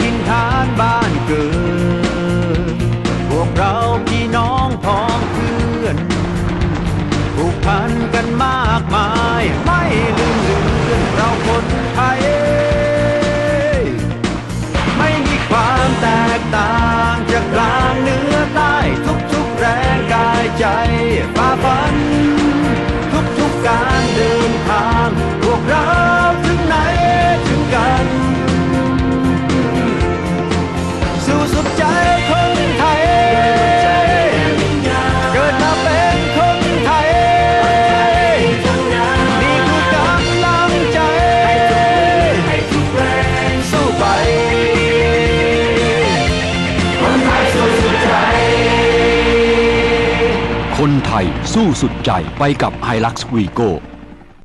กินทานบ้านเกินพวกเราพี่น้องพ้องเพื่อนผูกพันกันมากมาย ไม่ลืมเลือนเราคนไทย ไม่มีความแตกต่างจากกลางเหนือใต้ทุกๆแรงกายใจฝ่าฟัน คนไทยสู้สุดใจไปกับ h i l u x v i g o